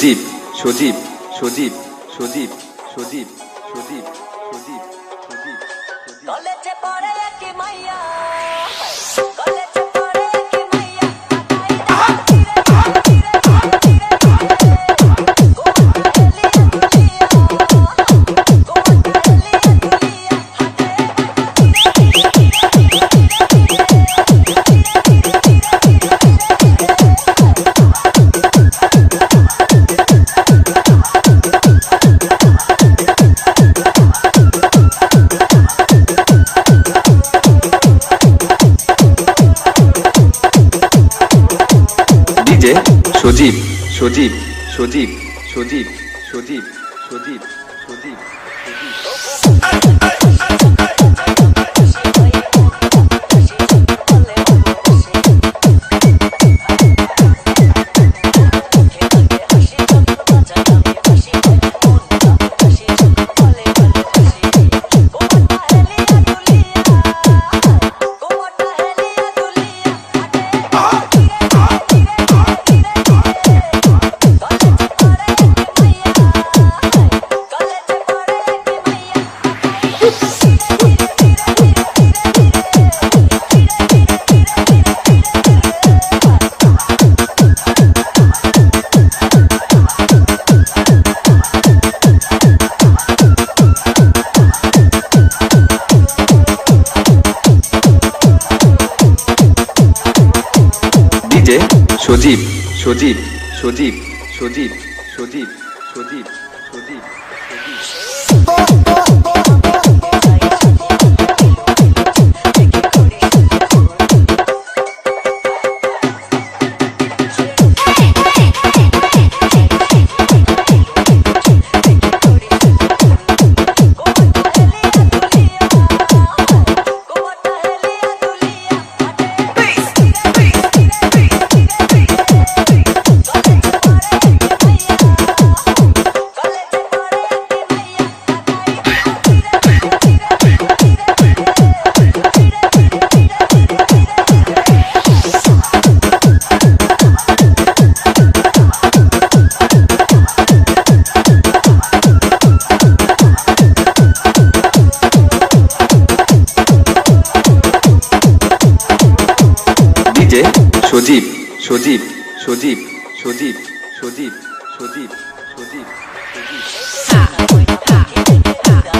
সজীব সজীব সজীব সজীব সজীব সজীব সজীব সজীব সজীব সজীব সজীব সজীব সজীব সজীব সজীব সজীব সজীব। DJ সজীব সজীব সজীব সজীব সজীব সজীব সজীব। সজীব সজীব সজীব সজীব সজীব সজীব সজীব সজীব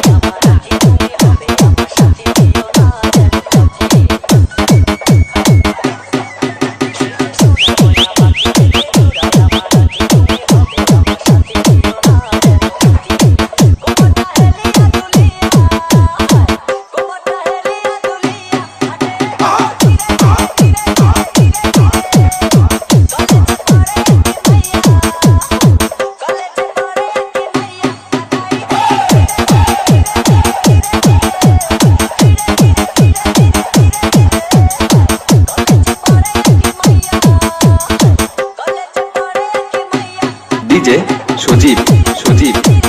DJ সজীব সজীব।